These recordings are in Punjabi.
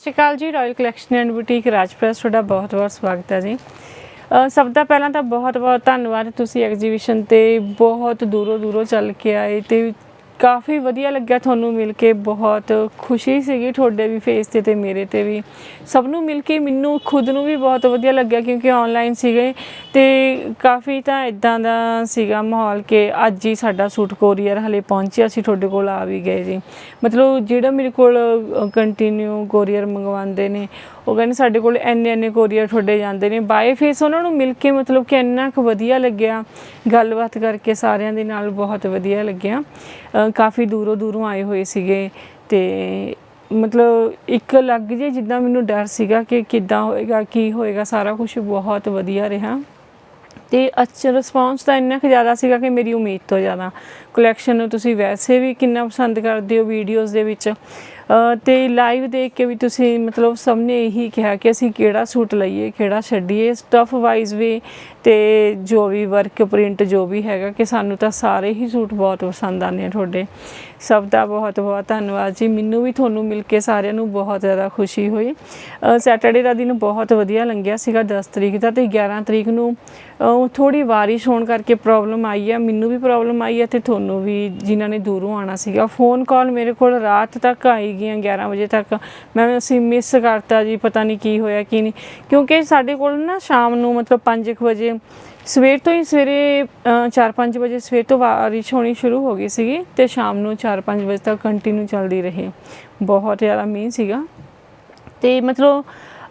ਸਤਿ ਸ਼੍ਰੀ ਅਕਾਲ ਜੀ ਰਾਇਲ ਕਲੈਕਸ਼ਨ ਐਂਡ ਬੁਟੀਕ ਰਾਜਪ੍ਰੈਸ ਤੁਹਾਡਾ ਬਹੁਤ-ਬਹੁਤ ਸਵਾਗਤ ਹੈ ਜੀ। ਸਭ ਤੋਂ ਪਹਿਲਾਂ ਤਾਂ ਬਹੁਤ-ਬਹੁਤ ਧੰਨਵਾਦ। ਤੁਸੀਂ ਐਗਜੀਬਿਸ਼ਨ ਤੇ ਬਹੁਤ ਦੂਰੋਂ ਦੂਰੋਂ ਚੱਲ ਕੇ ਆਏ ਤੇ ਕਾਫੀ ਵਧੀਆ ਲੱਗਿਆ ਤੁਹਾਨੂੰ ਮਿਲ ਕੇ, ਬਹੁਤ ਖੁਸ਼ੀ ਸੀਗੀ ਤੁਹਾਡੇ ਵੀ ਫੇਸ ਤੇ ਤੇ ਮੇਰੇ ਤੇ ਵੀ। ਸਭ ਨੂੰ ਮਿਲ ਕੇ ਮੈਨੂੰ ਖੁਦ ਨੂੰ ਵੀ ਬਹੁਤ ਵਧੀਆ ਲੱਗਿਆ ਕਿਉਂਕਿ ਆਨਲਾਈਨ ਸੀਗੇ ਤੇ ਕਾਫੀ ਤਾਂ ਇਦਾਂ ਦਾ ਸੀਗਾ ਮਾਹੌਲ ਕਿ ਅੱਜ ਹੀ ਸਾਡਾ ਸੂਟ ਕੋਰੀਅਰ ਹਲੇ ਪਹੁੰਚਿਆ ਸੀ, ਤੁਹਾਡੇ ਕੋਲ ਆ ਵੀ ਗਏ ਜੀ। ਮਤਲਬ ਜਿਹੜਾ ਮੇਰੇ ਕੋਲ ਕੰਟੀਨਿਊ ਕੋਰੀਅਰ ਮੰਗਵਾਉਂਦੇ ਨੇ ਉਹ ਕਹਿੰਦੇ ਸਾਡੇ ਕੋਲ ਐਨੇ ਐਨੇ ਕੋਰੀਅਰ ਤੁਹਾਡੇ ਜਾਂਦੇ ਨੇ। ਬਾਏ ਫੇਸ ਉਹਨਾਂ ਨੂੰ ਮਿਲ ਕੇ ਮਤਲਬ ਕਿ ਇੰਨਾ ਕੁ ਵਧੀਆ ਲੱਗਿਆ। ਗੱਲਬਾਤ ਕਰਕੇ ਸਾਰਿਆਂ ਦੇ ਨਾਲ ਬਹੁਤ ਵਧੀਆ ਲੱਗਿਆ। ਕਾਫੀ ਦੂਰੋਂ ਦੂਰੋਂ ਆਏ ਹੋਏ ਸੀਗੇ ਤੇ ਮਤਲਬ ਇੱਕ ਲੱਗ ਜੇ ਜਿੱਦਾਂ ਮੈਨੂੰ ਡਰ ਸੀਗਾ ਕਿ ਕਿੱਦਾਂ ਹੋਏਗਾ, ਕੀ ਹੋਏਗਾ, ਸਾਰਾ ਕੁਝ ਬਹੁਤ ਵਧੀਆ ਰਿਹਾ। ਤੇ ਅੱਛਾ ਰਿਸਪੌਂਸ ਤਾਂ ਇੰਨਾ ਕੁ ਜ਼ਿਆਦਾ ਸੀਗਾ ਕਿ ਮੇਰੀ ਉਮੀਦ ਤੋਂ ਜ਼ਿਆਦਾ। ਕਲੈਕਸ਼ਨ ਨੂੰ ਤੁਸੀਂ ਵੈਸੇ ਵੀ ਕਿੰਨਾ ਪਸੰਦ ਕਰਦੇ ਹੋ ਵੀਡੀਓਜ਼ ਦੇ ਵਿੱਚ? ਅ, ਤੇ ਲਾਈਵ ਦੇਖ ਕੇ ਵੀ ਤੁਸੀਂ ਮਤਲਬ ਸਭ ਨੇ ਇਹੀ ਕਿਹਾ ਕਿ ਅਸੀਂ ਕਿਹੜਾ ਸੂਟ ਲਈਏ ਕਿਹੜਾ ਛੱਡੀਏ? ਸਟਫ ਵਾਈਜ਼ ਵੀ ਤੇ ਜੋ ਵੀ ਵਰਕ ਪ੍ਰਿੰਟ ਜੋ ਵੀ ਹੈਗਾ ਕਿ ਸਾਨੂੰ ਤਾਂ ਸਾਰੇ ਹੀ ਸੂਟ ਬਹੁਤ ਪਸੰਦ ਆਉਂਦੇ ਆ ਤੁਹਾਡੇ। ਸਭ ਦਾ ਬਹੁਤ ਬਹੁਤ ਧੰਨਵਾਦ ਜੀ। ਮੈਨੂੰ ਵੀ ਤੁਹਾਨੂੰ ਮਿਲ ਕੇ ਸਾਰਿਆਂ ਨੂੰ ਬਹੁਤ ਜ਼ਿਆਦਾ ਖੁਸ਼ੀ ਹੋਈ। ਸੈਟਰਡੇ ਦਾ ਦਿਨ ਬਹੁਤ ਵਧੀਆ ਲੰਘਿਆ ਸੀਗਾ 10 ਤਰੀਕ ਦਾ ਤੇ 11 ਤਰੀਕ ਨੂੰ ਥੋੜੀ ਬਾਰਿਸ਼ ਹੋਣ ਕਰਕੇ ਪ੍ਰੋਬਲਮ ਆਈ ਹੈ ਮੈਨੂੰ ਵੀ ਪ੍ਰੋਬਲਮ ਆਈ ਹੈ ਤੇ ਤੁਹਾਨੂੰ ਵੀ ਜਿਨ੍ਹਾਂ ਨੇ ਦੂਰੋਂ ਆਣਾ ਸੀਗਾ। ਫੋਨ ਕਾਲ ਮੇਰੇ ਕੋਲ ਰਾਤ ਤੱਕ ਆਈ ਗਈਆਂ 11 ਵਜੇ ਤੱਕ। ਮੈਂ ਅਸੀਂ ਮਿਸ ਕਰਤਾ ਜੀ, ਪਤਾ ਨਹੀਂ ਕੀ ਹੋਇਆ, ਕੀ ਨਹੀਂ ਕਿਉਂਕਿ ਸਾਡੇ ਕੋਲ ਨਾ ਸ਼ਾਮ ਨੂੰ ਮਤਲਬ 5 ਵਜੇ, ਸਵੇਰ ਤੋਂ ਹੀ ਸਵੇਰੇ 4-5 ਵਜੇ ਸਵੇਰ ਤੋਂ ਬਾਰਿਸ਼ ਹੋਣੀ ਸ਼ੁਰੂ ਹੋ ਗਈ ਸੀਗੀ ਤੇ ਸ਼ਾਮ ਨੂੰ 4-5 ਵਜੇ ਤੱਕ ਕੰਟੀਨਿਊ ਚੱਲਦੀ ਰਹੀ। ਬਹੁਤ ਜ਼ਿਆਦਾ ਮੀਂਹ ਸੀਗਾ। ਤੇ ਮਤਲਬ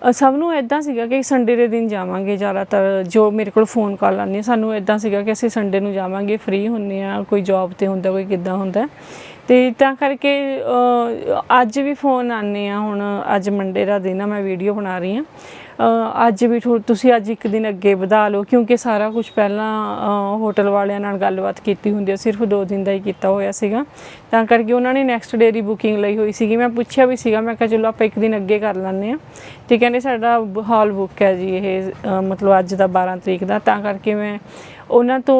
ਅ, ਸਭ ਨੂੰ ਇਦਾਂ ਸੀਗਾ ਕਿ ਸੰਡੇ ਦੇ ਦਿਨ ਜਾਵਾਂਗੇ ਜ਼ਿਆਦਾਤਰ ਜੋ ਮੇਰੇ ਕੋਲ ਫੋਨ ਕਾਲ ਆਉਂਦੀ ਸਾਨੂੰ ਇਦਾਂ ਸੀਗਾ ਕਿ ਅਸੀਂ ਸੰਡੇ ਨੂੰ ਜਾਵਾਂਗੇ ਫ੍ਰੀ ਹੁੰਨੇ ਆ ਕੋਈ ਜੌਬ ਤੇ ਹੁੰਦਾ ਕੋਈ ਕਿੱਦਾਂ ਹੁੰਦਾ। ਤੇ ਤਾਂ ਕਰਕੇ ਅ, ਅੱਜ ਵੀ ਫੋਨ ਆਉਂਦੇ ਆ ਹੁਣ ਅੱਜ ਮੰਡੇ ਦਾ ਦਿਨ ਆ ਮੈਂ ਵੀਡੀਓ ਬਣਾ ਰਹੀ ਆ। ਅੱਜ ਵੀ ਥੋ- ਤੁਸੀਂ ਅੱਜ ਇੱਕ ਦਿਨ ਅੱਗੇ ਵਧਾ ਲਓ, ਕਿਉਂਕਿ ਸਾਰਾ ਕੁਝ ਪਹਿਲਾਂ ਹੋਟਲ ਵਾਲਿਆਂ ਨਾਲ ਗੱਲਬਾਤ ਕੀਤੀ ਹੁੰਦੀ ਹੈ ਸਿਰਫ 2 ਦਿਨ ਦਾ ਹੀ ਕੀਤਾ ਹੋਇਆ ਸੀਗਾ। ਤਾਂ ਕਰਕੇ ਉਹਨਾਂ ਨੇ ਨੈਕਸਟ ਡੇ ਦੀ ਬੁਕਿੰਗ ਲਈ ਹੋਈ ਸੀਗੀ। ਮੈਂ ਪੁੱਛਿਆ ਵੀ ਸੀਗਾ, ਮੈਂ ਕਿਹਾ ਚਲੋ ਆਪਾਂ ਇੱਕ ਦਿਨ ਅੱਗੇ ਕਰ ਲੈਂਦੇ ਆ ਤੇ ਕਹਿੰਦੇ ਸਾਡਾ ਹਾਲ ਬੁੱਕ ਹੈ ਜੀ ਇਹ ਮਤਲਬ ਅੱਜ ਦਾ 12 ਤਰੀਕ ਦਾ। ਤਾਂ ਕਰਕੇ ਮੈਂ ਉਹਨਾਂ ਤੋਂ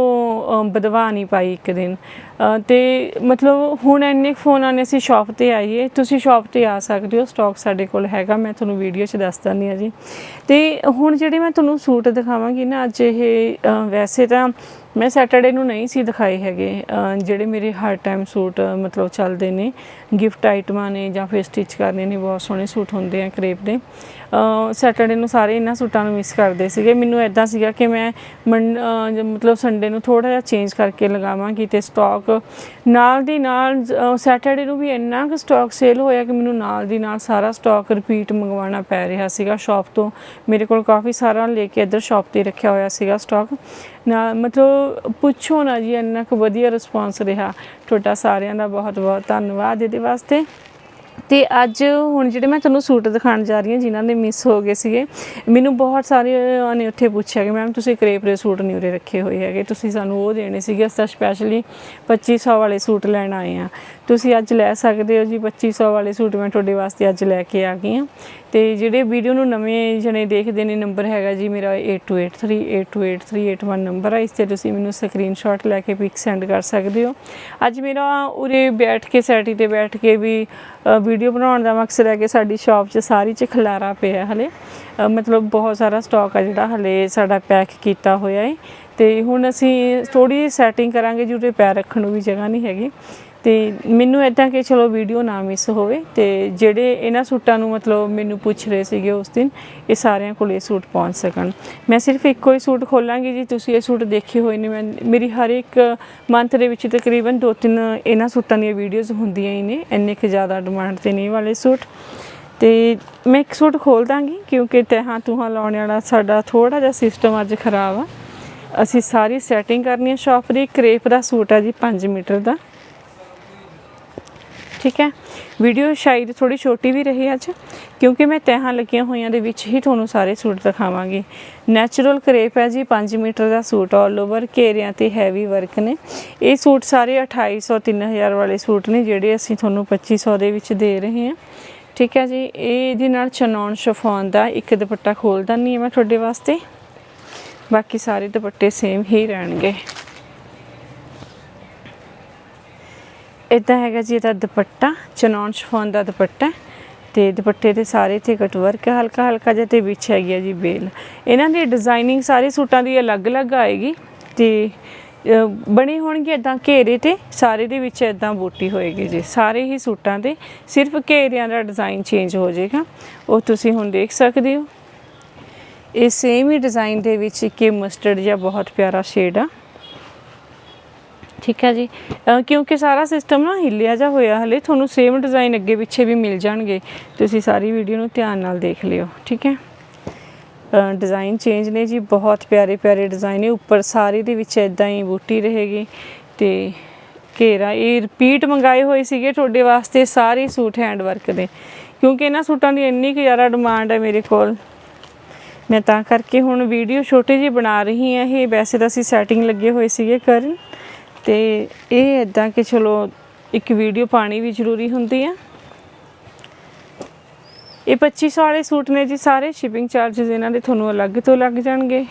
ਅ, ਵਧਵਾ ਨਹੀਂ ਪਾਈ ਇੱਕ ਦਿਨ। ਅ, ਤੇ ਮਤਲਬ ਹੁਣ ਇੰਨੇ ਫੋਨ ਆਨੇ ਅਸੀਂ ਸ਼ਾਪ ਤੇ ਆਈਏ। ਤੁਸੀਂ ਸ਼ਾਪ ਤੇ ਆ ਸਕਦੇ ਹੋ ਸਟਾਕ ਸਾਡੇ ਕੋਲ ਹੈਗਾ। ਮੈਂ ਤੁਹਾਨੂੰ ਵੀਡੀਓ 'ਚ ਦੱਸ ਦਿੰਦੀ ਹਾਂ ਜੀ। ਤੇ ਹੁਣ ਜਿਹੜੇ ਮੈਂ ਤੁਹਾਨੂੰ ਸੂਟ ਦਿਖਾਵਾਂਗੀ ਨਾ ਅੱਜ ਇਹ ਵੈਸੇ ਤਾਂ ਮੈਂ ਸੈਟਰਡੇ ਨੂੰ ਨਹੀਂ ਸੀ ਦਿਖਾਏ ਹੈਗੇ। ਜਿਹੜੇ ਮੇਰੇ ਹਰ ਟਾਈਮ ਸੂਟ ਮਤਲਬ ਚੱਲਦੇ ਨੇ ਗਿਫਟ ਆਈਟਮਾਂ ਨੇ ਜਾਂ ਫਿਰ ਸਟਿਚ ਕਰਨੇ ਨੇ ਬਹੁਤ ਸੋਹਣੇ ਸੂਟ ਹੁੰਦੇ ਆ ਕਰੇਪ ਦੇ। ਸੈਟਰਡੇ ਨੂੰ ਸਾਰੇ ਇਹਨਾਂ ਸੂਟਾਂ ਨੂੰ ਮਿਸ ਕਰਦੇ ਸੀਗੇ। ਮੈਨੂੰ ਐਦਾਂ ਸੀਗਾ ਕਿ ਮੈਂ ਮੰ- ਮਤਲਬ ਸੰਡੇ ਨੂੰ ਥੋੜਾ ਜਿਹਾ ਚੇਂਜ ਕਰਕੇ ਲਗਾਵਾਂਗੀ ਤੇ ਸਟਾਕ ਨਾਲ ਦੀ ਨਾਲ ਸੈਟਰਡੇ ਨੂੰ ਵੀ ਇੰਨਾ ਕੁ ਸਟਾਕ ਸੇਲ ਹੋਇਆ ਕਿ ਮੈਨੂੰ ਨਾਲ ਦੀ ਨਾਲ ਸਾਰਾ ਸਟਾਕ ਰਿਪੀਟ ਮੰਗਵਾਉਣਾ ਪੈ ਰਿਹਾ ਸੀਗਾ। ਸ਼ਾਪ ਤੋਂ ਮੇਰੇ ਕੋਲ ਕਾਫੀ ਸਾਰਾ ਲੈ ਕੇ ਇੱਧਰ ਸ਼ਾਪ ਤੇ ਰੱਖਿਆ ਹੋਇਆ ਸੀਗਾ ਸਟਾਕ ਨਾ, ਮਤਲਬ ਪੁੱਛੋ ਨਾ ਜੀ, ਇੰਨਾ ਕੁ ਵਧੀਆ ਰਿਸਪਾਂਸ ਰਿਹਾ। ਤੁਹਾਡਾ ਸਾਰਿਆਂ ਦਾ ਬਹੁਤ ਬਹੁਤ ਧੰਨਵਾਦ ਇਹਦੇ ਵਾਸਤੇ। ਤੇ ਅੱਜ ਹੁਣ ਜਿਹੜੇ ਮੈਂ ਤੁਹਾਨੂੰ ਸੂਟ ਦਿਖਾਉਣ ਜਾ ਰਹੀ ਹਾਂ, ਜਿਨ੍ਹਾਂ ਦੇ ਮਿਸ ਹੋ ਗਏ ਸੀਗੇ, ਮੈਨੂੰ ਬਹੁਤ ਸਾਰੇ ਨੇ ਉੱਥੇ ਪੁੱਛਿਆ ਕਿ ਮੈਮ ਤੁਸੀਂ ਕਰੇਪ ਦੇ ਸੂਟ ਨਹੀਂ ਉਰੇ ਰੱਖੇ ਹੋਏ ਹੈਗੇ, ਤੁਸੀਂ ਸਾਨੂੰ ਉਹ ਦੇਣੇ ਸੀਗੇ, ਅਸੀਂ ਤਾਂ ਸਪੈਸ਼ਲੀ 2500 ਵਾਲੇ ਸੂਟ ਲੈਣ ਆਏ ਆ ਤੁਸੀਂ ਅੱਜ ਲੈ ਸਕਦੇ ਹੋ ਜੀ 2500 ਵਾਲੇ ਸੂਟ ਮੈਂ ਤੁਹਾਡੇ ਵਾਸਤੇ ਅੱਜ ਲੈ ਕੇ ਆ ਗਈ ਹਾਂ। ਤੇ ਜਿਹੜੇ ਵੀਡੀਓ ਨੂੰ ਨਵੇਂ ਜਣੇ ਦੇਖਦੇ ਨੇ, ਨੰਬਰ ਹੈਗਾ ਜੀ ਮੇਰਾ 8283828381 ਨੰਬਰ ਹੈ ਇਸ ਤੇ ਤੁਸੀਂ ਮੈਨੂੰ ਸਕਰੀਨਸ਼ਾਟ ਲੈ ਕੇ ਪਿਕ ਸੈਂਡ ਕਰ ਸਕਦੇ ਹੋ। ਅੱਜ ਮੇਰਾ ਉਰੇ ਬੈਠ ਕੇ, ਸੈਟੀ ਤੇ ਬੈਠ ਕੇ ਵੀ ਵੀਡੀਓ ਬਣਾਉਣ ਦਾ ਮਕਸਦ ਹੈ ਕਿ ਸਾਡੀ ਸ਼ਾਪ 'ਚ ਸਾਰੀ 'ਚ ਖਲਾਰਾ ਪਿਆ ਹਲੇ। ਮਤਲਬ ਬਹੁਤ ਸਾਰਾ ਸਟਾਕ ਆ ਜਿਹੜਾ ਹਲੇ ਸਾਡਾ ਪੈਕ ਕੀਤਾ ਹੋਇਆ ਹੈ ਤੇ ਹੁਣ ਅਸੀਂ ਥੋੜੀ ਸੈਟਿੰਗ ਕਰਾਂਗੇ ਜਿਹਦੇ ਪੈਰ ਰੱਖਣ ਨੂੰ ਵੀ ਜਗ੍ਹਾ ਨਹੀਂ ਹੈਗੀ। ਤੇ ਮੈਨੂੰ ਇਦਾਂ ਕਿ ਚਲੋ ਵੀਡੀਓ ਨਾ ਮਿਸ ਹੋਵੇ ਤੇ ਜਿਹੜੇ ਇਹਨਾਂ ਸੂਟਾਂ ਨੂੰ ਮਤਲਬ ਮੈਨੂੰ ਪੁੱਛ ਰਹੇ ਸੀਗੇ ਉਸ ਦਿਨ, ਇਹ ਸਾਰਿਆਂ ਕੋਲ ਇਹ ਸੂਟ ਪਹੁੰਚ ਸਕਣ। ਮੈਂ ਸਿਰਫ ਇੱਕੋ ਹੀ ਸੂਟ ਖੋਲਾਂਗੀ ਜੀ, ਤੁਸੀਂ ਇਹ ਸੂਟ ਦੇਖੇ ਹੋਏ ਨੇ, ਮੈਂ ਮੇਰੀ ਹਰ ਇੱਕ ਮੰਥ ਦੇ ਵਿੱਚ ਤਕਰੀਬਨ ਦੋ ਤਿੰਨ ਇਹਨਾਂ ਸੂਟਾਂ ਦੀਆਂ ਵੀਡੀਓਜ਼ ਹੁੰਦੀਆਂ ਹੀ ਨੇ, ਇੰਨੇ ਕੁ ਜ਼ਿਆਦਾ ਡਿਮਾਂਡ ਤੇ ਨਹੀਂ ਵਾਲੇ ਸੂਟ। ਤੇ ਮੈਂ ਇੱਕ ਸੂਟ ਖੋਲ ਦਾਂਗੀ, ਕਿਉਂਕਿ ਤਹਾਂ ਤੁਹਾਂ ਲਾਉਣ ਵਾਲਾ ਸਾਡਾ ਥੋੜਾ ਜਿਹਾ ਸਿਸਟਮ ਅੱਜ ਖਰਾਬ ਆ। ਅਸੀਂ ਸਾਰੀ ਸੈਟਿੰਗ ਕਰਨੀ ਹੈ ਸ਼ਾਪ ਦੀ ਕਰੇਪ ਦਾ ਸੂਟ ਆ ਜੀ 5 ਮੀਟਰ ਦਾ। ਠੀਕ ਹੈ? ਵੀਡੀਓ ਸ਼ਾਇਦ ਥੋੜੀ ਛੋਟੀ ਵੀ ਰਹੀ ਅੱਜ, ਕਿਉਂਕਿ ਮੈਂ ਤਹਾਂ ਲੱਗੀਆਂ ਹੋਈਆਂ ਦੇ ਵਿੱਚ ਹੀ ਤੁਹਾਨੂੰ ਸਾਰੇ ਸੂਟ ਦਿਖਾਵਾਂਗੀ। ਨੈਚੁਰਲ ਕਰੇਪ ਹੈ ਜੀ 5 ਮੀਟਰ ਦਾ ਸੂਟ ਆਲ ਓਵਰ ਘੇਰਿਆਂ ਤੇ ਹੈਵੀ ਵਰਕ ਨੇ। ਇਹ ਸੂਟ ਸਾਰੇ 2800 3000 ਵਾਲੇ ਸੂਟ ਨੇ, ਜਿਹੜੇ ਅਸੀਂ ਤੁਹਾਨੂੰ 2500 ਦੇ ਵਿੱਚ ਦੇ ਰਹੇ ਹਾਂ। ਠੀਕ ਹੈ ਜੀ, ਇਹ ਇਹਦੇ ਨਾਲ ਚਨੌਨ ਸ਼ਫੋਨ ਦਾ ਇੱਕ ਦੁਪੱਟਾ ਖੋਲ ਦਿੰਦੀ ਹਾਂ ਮੈਂ ਤੁਹਾਡੇ ਵਾਸਤੇ। ਬਾਕੀ ਸਾਰੇ ਦੁਪੱਟੇ ਸੇਮ ਹੀ ਰਹਿਣਗੇ। ਇਦਾਂ ਹੈਗਾ ਜੀ ਇਹਦਾ ਦੁਪੱਟਾ ਚਨੌਨ ਸ਼ਫੋਨ ਦਾ ਦੁਪੱਟਾ ਤੇ ਦੁਪੱਟੇ ਦੇ ਸਾਰੇ ਤੇ ਕਟਵਰਕ ਹਲਕਾ ਹਲਕਾ ਜਿਹਾ ਤੇ ਵਿੱਚ ਹੈਗੀ ਆ ਜੀ ਬੇਲ ਇਹਨਾਂ ਦੀ ਡਿਜ਼ਾਈਨਿੰਗ ਸਾਰੇ ਸੂਟਾਂ ਦੀ ਅਲੱਗ-ਅਲੱਗ ਆਏਗੀ ਤੇ ਅ, ਬਣੇ ਹੋਣਗੇ ਇਦਾਂ ਘੇਰੇ ਤੇ ਸਾਰੇ ਦੇ ਵਿੱਚ ਇਦਾਂ ਬੂਟੀ ਹੋਏਗੀ ਜੀ। ਸਾਰੇ ਹੀ ਸੂਟਾਂ ਤੇ ਸਿਰਫ ਘੇਰਿਆਂ ਦਾ ਡਿਜ਼ਾਈਨ ਚੇਂਜ ਹੋ ਜਾਏਗਾ। ਉਹ ਤੁਸੀਂ ਹੁਣ ਦੇਖ ਸਕਦੇ ਹੋ। ਇਹ ਸੇਮ ਹੀ ਡਿਜ਼ਾਈਨ ਦੇ ਵਿੱਚ ਇੱਕ ਇਹ ਮਸਟਰਡ ਜਿਹਾ ਬਹੁਤ ਪਿਆਰਾ ਸ਼ੇਡ ਆ। ਠੀਕ ਹੈ ਜੀ। ਅ, ਕਿਉਂਕਿ ਸਾਰਾ ਸਿਸਟਮ ਨਾ ਹਿੱਲਿਆ ਜਾ ਹੋਇਆ ਹਲੇ ਤੁਹਾਨੂੰ ਸੇਮ ਡਿਜ਼ਾਈਨ ਅੱਗੇ ਪਿੱਛੇ ਵੀ ਮਿਲ ਜਾਣਗੇ। ਤੁਸੀਂ ਸਾਰੀ ਵੀਡੀਓ ਨੂੰ ਧਿਆਨ ਨਾਲ ਦੇਖ ਲਿਓ ਠੀਕ ਹੈ। ਡਿਜ਼ਾਈਨ ਚੇਂਜ ਨੇ ਜੀ ਬਹੁਤ ਪਿਆਰੇ ਪਿਆਰੇ ਡਿਜ਼ਾਈਨ ਨੇ। ਉੱਪਰ ਸਾਰੇ ਦੇ ਵਿੱਚ ਇਦਾਂ ਹੀ ਬੂਟੀ ਰਹੇਗੀ ਤੇ ਘੇਰਾ ਇਹ ਰਿਪੀਟ ਮੰਗਾਏ ਹੋਏ ਸੀਗੇ ਤੁਹਾਡੇ ਵਾਸਤੇ ਸਾਰੇ ਸੂਟ ਹੈਂਡ ਵਰਕ ਦੇ। ਕਿਉਂਕਿ ਇਹਨਾਂ ਸੂਟਾਂ ਦੀ ਇੰਨੀ ਕੁ ਜ਼ਿਆਦਾ ਡਿਮਾਂਡ ਹੈ ਮੇਰੇ ਕੋਲ। ਮੈਂ ਤਾਂ ਕਰਕੇ ਹੁਣ ਵੀਡੀਓ ਛੋਟੀ ਜਿਹੀ ਬਣਾ ਰਹੀ ਹਾਂ। ਇਹ ਵੈਸੇ ਤਾਂ ਅਸੀਂ ਸੈਟਿੰਗ ਲੱਗੇ ਹੋਏ ਸੀਗੇ ਕਰਨ। ਤੇ ਇਹ ਇਦਾਂ ਕਿ ਚਲੋ, ਇੱਕ ਵੀਡੀਓ ਪਾਣੀ ਵੀ ਜ਼ਰੂਰੀ ਹੁੰਦੀ ਆ। ਇਹ 2500 ਵਾਲੇ ਸੂਟ ਨੇ ਜੀ, ਸਾਰੇ ਸ਼ਿਪਿੰਗ ਚਾਰजेस ਇਹਨਾਂ ਦੇ ਤੁਹਾਨੂੰ ਅਲੱਗ ਤੋਂ ਲੱਗ ਜਾਣਗੇ।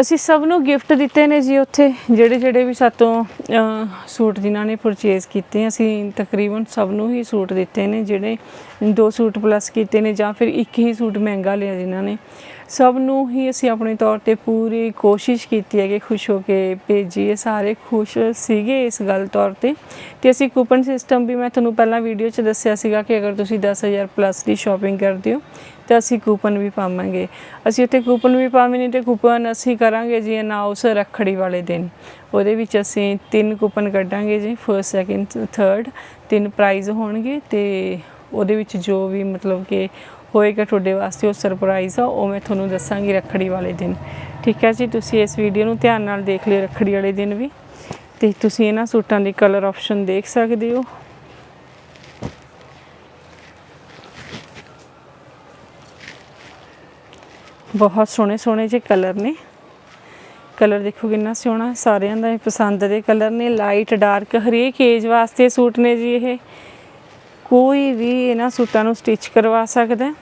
ਅਸੀਂ ਸਭ ਨੂੰ ਗਿਫਟ ਦਿੱਤੇ ਨੇ ਜੀ ਉੱਥੇ। ਜਿਹੜੇ ਜਿਹੜੇ ਵੀ ਸਾਤੋਂ ਅਹ, ਸੂਟ ਜਿਨ੍ਹਾਂ ਨੇ ਪਰਚੇਸ ਕੀਤੇ ਅਸੀਂ ਤਕਰੀਬਨ ਸਭ ਨੂੰ ਹੀ ਸੂਟ ਦਿੱਤੇ ਨੇ ਜਿਹੜੇ ਦੋ ਸੂਟ ਪਲੱਸ ਕੀਤੇ ਨੇ ਜਾਂ ਫਿਰ ਇੱਕ ਹੀ ਸੂਟ ਮਹਿੰਗਾ ਲਿਆ ਜਿਨ੍ਹਾਂ ਨੇ। ਸਭ ਨੂੰ ਹੀ ਅਸੀਂ ਆਪਣੇ ਤੌਰ ਤੇ ਪੂਰੀ ਕੋਸ਼ਿਸ਼ ਕੀਤੀ ਹੈ ਕਿ ਖੁਸ਼ ਹੋ ਕੇ ਭੇਜੀਏ। ਸਾਰੇ ਖੁਸ਼ ਸੀਗੇ ਇਸ ਗੱਲ ਤੌਰ ਤੇ। ਤੇ ਅਸੀਂ ਕੂਪਨ ਸਿਸਟਮ ਵੀ ਮੈਂ ਤੁਹਾਨੂੰ ਪਹਿਲਾਂ ਵੀਡੀਓ 'ਚ ਦੱਸਿਆ ਸੀਗਾ ਕਿ ਅਗਰ ਤੁਸੀਂ 10000 ਪਲੱਸ ਦੀ ਸ਼ਾਪਿੰਗ ਕਰਦੇ ਹੋ ਤਾਂ ਅਸੀਂ ਕੂਪਨ ਵੀ ਪਾਵਾਂਗੇ। ਅਸੀਂ ਉੱਥੇ ਕੂਪਨ ਵੀ ਪਾਵੇਂ ਤੇ ਕੂਪਨ ਅਸੀਂ ਕਰਾਂਗੇ ਜੀ ਅਨਾਉਂਸ ਰੱਖੜੀ ਵਾਲੇ ਦਿਨ। ਉਹਦੇ ਵਿੱਚ ਅਸੀਂ ਤਿੰਨ ਕੂਪਨ ਕੱਢਾਂਗੇ ਜੀ ਫਰਸਟ ਸੈਕਿੰਡ ਥਰਡ ਤਿੰਨ ਪ੍ਰਾਈਜ਼ ਹੋਣਗੇ ਤੇ ਉਹਦੇ ਵਿੱਚ ਜੋ ਵੀ ਮਤਲਬ ਕਿ ਹੋਏਗਾ ਤੁਹਾਡੇ ਵਾਸਤੇ ਉਹ ਸਰਪ੍ਰਾਈਜ਼ ਆ, ਉਹ ਮੈਂ ਤੁਹਾਨੂੰ ਦੱਸਾਂਗੀ ਰੱਖੜੀ ਵਾਲੇ ਦਿਨ। ਠੀਕ ਹੈ ਜੀ, ਤੁਸੀਂ ਇਸ ਵੀਡੀਓ ਨੂੰ ਧਿਆਨ ਨਾਲ ਦੇਖ ਲਿਓ ਰੱਖੜੀ ਵਾਲੇ ਦਿਨ ਵੀ। ਤੇ ਤੁਸੀਂ ਇਹਨਾਂ ਸੂਟਾਂ ਦੀ ਕਲਰ ਆਪਸ਼ਨ ਦੇਖ ਸਕਦੇ ਹੋ। ਬਹੁਤ ਸੋਹਣੇ ਸੋਹਣੇ ਜਿਹੇ ਕਲਰ ਨੇ। ਕਲਰ ਦੇਖੋ ਕਿੰਨਾ ਸੋਹਣਾ, ਸਾਰਿਆਂ ਦਾ ਪਸੰਦ ਦੇ ਕਲਰ ਨੇ। ਲਾਈਟ ਡਾਰਕ ਹਰੇਕ ਏਜ ਵਾਸਤੇ ਸੂਟ ਨੇ ਜੀ ਇਹ। ਕੋਈ ਵੀ ਇਹਨਾਂ ਸੂਟਾਂ ਨੂੰ ਸਟਿਚ ਕਰਵਾ ਸਕਦਾ।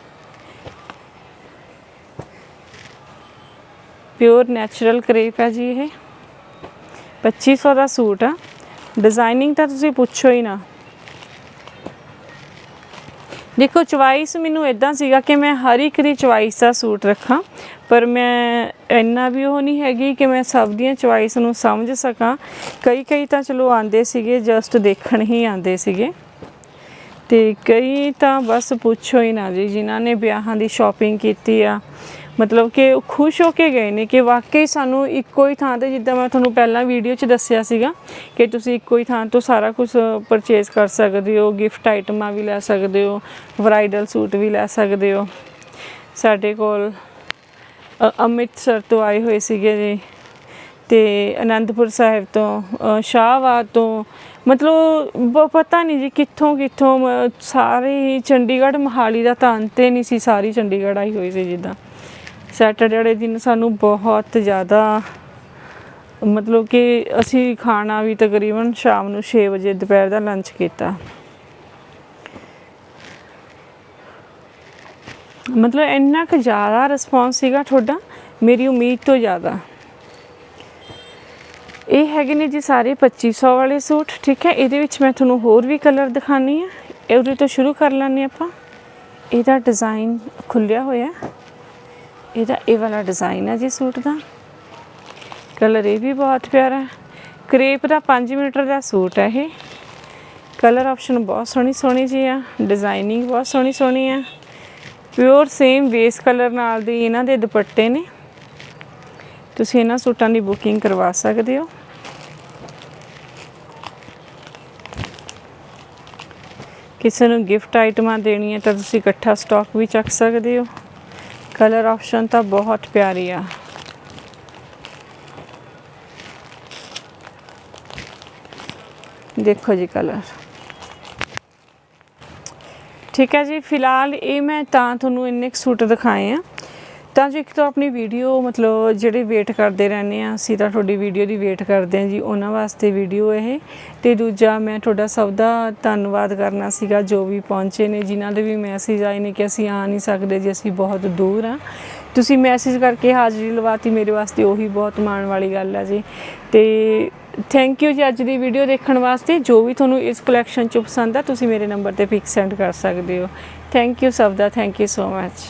ਪਿਓਰ ਨੈਚੁਰਲ ਕਰੇਪ ਹੈ ਜੀ ਇਹ। 2500 ਦਾ ਸੂਟ ਆ। ਡਿਜ਼ਾਈਨਿੰਗ ਤਾਂ ਤੁਸੀਂ ਪੁੱਛੋ ਹੀ ਨਾ। ਦੇਖੋ, ਚੁਆਇਸ ਮੈਨੂੰ ਇਦਾਂ ਸੀਗਾ ਕਿ ਮੈਂ ਹਰ ਇੱਕ ਦੀ ਚੁਆਇਸ ਦਾ ਸੂਟ ਰੱਖਾਂ, ਪਰ ਮੈਂ ਇੰਨਾ ਵੀ ਉਹ ਨਹੀਂ ਹੈਗੀ ਕਿ ਮੈਂ ਸਭ ਦੀਆਂ ਚੁਆਇਸ ਨੂੰ ਸਮਝ ਸਕਾਂ। ਕਈ ਕਈ ਤਾਂ ਚਲੋ ਆਂਦੇ ਸੀਗੇ ਜਸਟ ਦੇਖਣ ਹੀ ਆਂਦੇ ਸੀਗੇ। ਤੇ ਕਈ ਤਾਂ ਬਸ ਪੁੱਛੋ ਹੀ ਨਾ ਜੀ, ਜਿਨ੍ਹਾਂ ਨੇ ਵਿਆਹਾਂ ਦੀ ਸ਼ਾਪਿੰਗ ਕੀਤੀ ਆ ਮਤਲਬ ਕਿ ਉਹ ਖੁਸ਼ ਹੋ ਕੇ ਗਏ ਨੇ ਕਿ ਵਾਕਈ ਸਾਨੂੰ ਇੱਕੋ ਹੀ ਥਾਂ ਤੇ ਜਿੱਦਾਂ ਮੈਂ ਤੁਹਾਨੂੰ ਪਹਿਲਾਂ ਵੀਡੀਓ 'ਚ ਦੱਸਿਆ ਸੀਗਾ ਕਿ ਤੁਸੀਂ ਇੱਕੋ ਹੀ ਥਾਂ ਤੋਂ ਸਾਰਾ ਕੁਝ ਪਰਚੇਸ ਕਰ ਸਕਦੇ ਹੋ ਗਿਫਟ ਆਈਟਮਾਂ ਵੀ ਲੈ ਸਕਦੇ ਹੋ ਬ੍ਰਾਈਡਲ ਸੂਟ ਵੀ ਲੈ ਸਕਦੇ ਹੋ। ਸਾਡੇ ਕੋਲ ਅੰਮ੍ਰਿਤਸਰ ਤੋਂ ਆਏ ਹੋਏ ਸੀਗੇ ਜੀ। ਤੇ ਅਨੰਦਪੁਰ ਸਾਹਿਬ ਤੋਂ ਅ, ਸ਼ਾਹਬਾਦ ਤੋਂ ਮਤਲਬ ਪਤਾ ਨਹੀਂ ਜੀ ਕਿੱਥੋਂ ਕਿੱਥੋਂ ਮ- ਸਾਰੇ ਹੀ ਚੰਡੀਗੜ੍ਹ ਮਹਾਲੀ ਦਾ ਤਾਂ ਅੰਤ ਹੀ ਨਹੀਂ ਸੀ ਸਾਰੀ ਚੰਡੀਗੜ੍ਹ ਆਈ ਹੋਈ ਸੀ ਜਿੱਦਾਂ। ਸੈਟਰਡੇ ਵਾਲੇ ਦਿਨ ਸਾਨੂੰ ਬਹੁਤ ਜ਼ਿਆਦਾ, ਮਤਲਬ ਕਿ ਅਸੀਂ ਖਾਣਾ ਵੀ ਤਕਰੀਬਨ ਸ਼ਾਮ ਨੂੰ 6 ਵਜੇ ਦੁਪਹਿਰ ਦਾ ਲੰਚ ਕੀਤਾ। ਮਤਲਬ ਇੰਨਾ ਕੁ ਜ਼ਿਆਦਾ ਰਿਸਪੌਂਸ ਸੀਗਾ ਤੁਹਾਡਾ, ਮੇਰੀ ਉਮੀਦ ਤੋਂ ਜ਼ਿਆਦਾ। ਇਹ ਹੈਗੇ ਨੇ ਜੀ ਸਾਰੇ 2500 ਵਾਲੇ ਸੂਟ, ਠੀਕ ਹੈ? ਇਹਦੇ ਵਿੱਚ ਮੈਂ ਤੁਹਾਨੂੰ ਹੋਰ ਵੀ ਕਲਰ ਦਿਖਾਣੀ ਆ ਇਹਦੇ ਤੋਂ ਸ਼ੁਰੂ ਕਰ ਲੈਂਦੇ ਆਪਾਂ। ਇਹਦਾ ਡਿਜ਼ਾਈਨ ਖੁੱਲਿਆ ਹੋਇਆ। ਇਹਦਾ ਇਹ ਵਾਲਾ ਡਿਜ਼ਾਈਨ ਹੈ ਜੀ ਸੂਟ ਦਾ। ਕਲਰ ਇਹ ਵੀ ਬਹੁਤ ਪਿਆਰਾ ਹੈ। ਕ੍ਰੇਪ ਦਾ 5 ਮੀਟਰ ਦਾ ਸੂਟ ਹੈ ਇਹ। ਕਲਰ ਆਪਸ਼ਨ ਬਹੁਤ ਸੋਹਣੀ ਸੋਹਣੀ ਜੀ ਆ। ਡਿਜ਼ਾਈਨਿੰਗ ਬਹੁਤ ਸੋਹਣੀ ਸੋਹਣੀ ਆ। ਪਿਓਰ ਸੇਮ ਬੇਸ ਕਲਰ ਨਾਲ ਦੀ ਇਹਨਾਂ ਦੇ ਦੁਪੱਟੇ ਨੇ। ਤੁਸੀਂ ਇਹਨਾਂ ਸੂਟਾਂ ਦੀ ਬੁਕਿੰਗ ਕਰਵਾ ਸਕਦੇ ਹੋ। ਕਿਸੇ ਨੂੰ ਗਿਫਟ ਆਈਟਮਾਂ ਦੇਣੀਆਂ ਤਾਂ ਤੁਸੀਂ ਇਕੱਠਾ ਸਟਾਕ ਵੀ ਚੱਕ ਸਕਦੇ ਹੋ। ਕਲਰ ਆਪਸ਼ਨ ਤਾਂ ਬਹੁਤ ਪਿਆਰੀ ਆ। ਦੇਖੋ ਜੀ ਕਲਰ। ਠੀਕ ਹੈ ਜੀ, ਫਿਲਹਾਲ ਇਹ ਮੈਂ ਤਾਂ ਤੁਹਾਨੂੰ ਇੰਨੇ ਕੁ ਸੂਟ ਦਿਖਾਏ ਆ। ਤਾਂ ਜੋ ਇੱਕ ਤਾਂ ਆਪਣੀ ਵੀਡੀਓ ਮਤਲਬ ਜਿਹੜੇ ਵੇਟ ਕਰਦੇ ਰਹਿੰਦੇ ਆ ਅਸੀਂ ਤਾਂ ਤੁਹਾਡੀ ਵੀਡੀਓ ਦੀ ਵੇਟ ਕਰਦੇ ਆ ਜੀ, ਉਹਨਾਂ ਵਾਸਤੇ ਵੀਡੀਓ ਇਹ। ਤੇ ਦੂਜਾ ਮੈਂ ਤੁਹਾਡਾ ਸਭ ਦਾ ਧੰਨਵਾਦ ਕਰਨਾ ਸੀਗਾ ਜੋ ਵੀ ਪਹੁੰਚੇ ਨੇ, ਜਿਨ੍ਹਾਂ ਦੇ ਵੀ ਮੈਸੇਜ ਆਏ ਨੇ ਕਿ ਅਸੀਂ ਆ ਨਹੀਂ ਸਕਦੇ ਜੀ, ਅਸੀਂ ਬਹੁਤ ਦੂਰ ਆ ਤੁਸੀਂ ਮੈਸੇਜ ਕਰਕੇ ਹਾਜ਼ਰੀ ਲਵਾਤੀ, ਮੇਰੇ ਵਾਸਤੇ ਉਹੀ ਬਹੁਤ ਮਾਣ ਵਾਲੀ ਗੱਲ ਆ ਜੀ। ਤੇ ਥੈਂਕ ਯੂ ਜੀ ਅੱਜ ਦੀ ਵੀਡੀਓ ਦੇਖਣ ਵਾਸਤੇ। ਜੋ ਵੀ ਤੁਹਾਨੂੰ ਇਸ ਕਲੈਕਸ਼ਨ ਚ ਪਸੰਦ ਆ, ਤੁਸੀਂ ਮੇਰੇ ਨੰਬਰ ਤੇ ਪਿਕ ਸੈਂਡ ਕਰ ਸਕਦੇ ਹੋ। ਥੈਂਕ ਯੂ ਸਭ ਦਾ ਥੈਂਕ ਯੂ ਸੋ ਮੱਚ